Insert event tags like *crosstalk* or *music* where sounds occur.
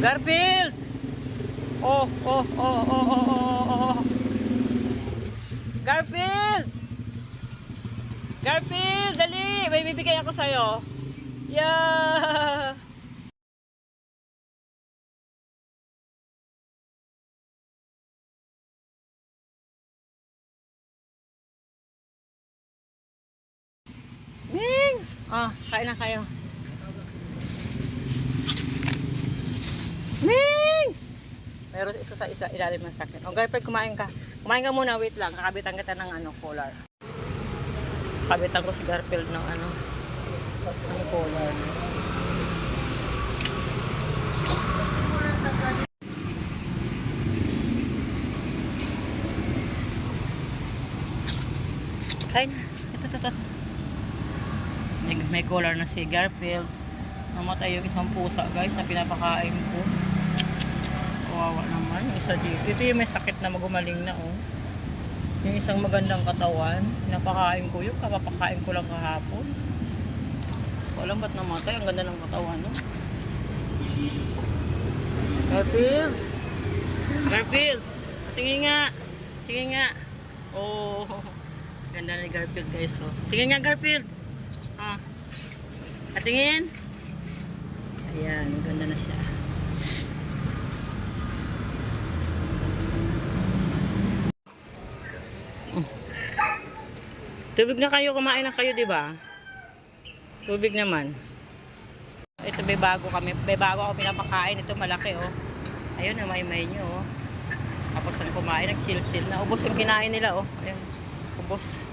Garfield! Oh, oh, oh, oh, oh, oh, oh, oh. Garfield! Garfield, dali! May bibigay ako sa'yo. Yeah! Ming! Ah, kain na kayo. Ming! Meron isa sa isa ilalim ng sakit. O, Garfield, kumain ka. Kumain ka muna, wait lang. Kakabitan kita ng ano, collar. Kakabitan ko si Garfield ng ano, ng collar. Kain ito, ito. ito. May, may collar na si Garfield. Namatay yung isang pusa guys na pinapakain ko. Kawawa naman. Yung isa dito. Ito yung may sakit na magumaling na oh. Yung isang magandang katawan. Pinapakain ko yung kapapakain ko lang kahapon. Walang ba't namatay. Ang ganda ng katawan no. Garfield! Garfield! Tingin nga! Tingin nga! Oh! *laughs* Ganda ni Garfield guys oh. Tingin nga Garfield! Ah. Katingin. Ayan, ganda na siya. Tubig na kayo, kumain na kayo, di ba? Tubig naman. Ito may bago kami, may bago ako pinapakain. Ito malaki, oh. Ayun, ang may nyo, oh. Tapos ang kumain, nag-chill-chill na. Ubos yung kinain nila, oh. Ayun, ubos.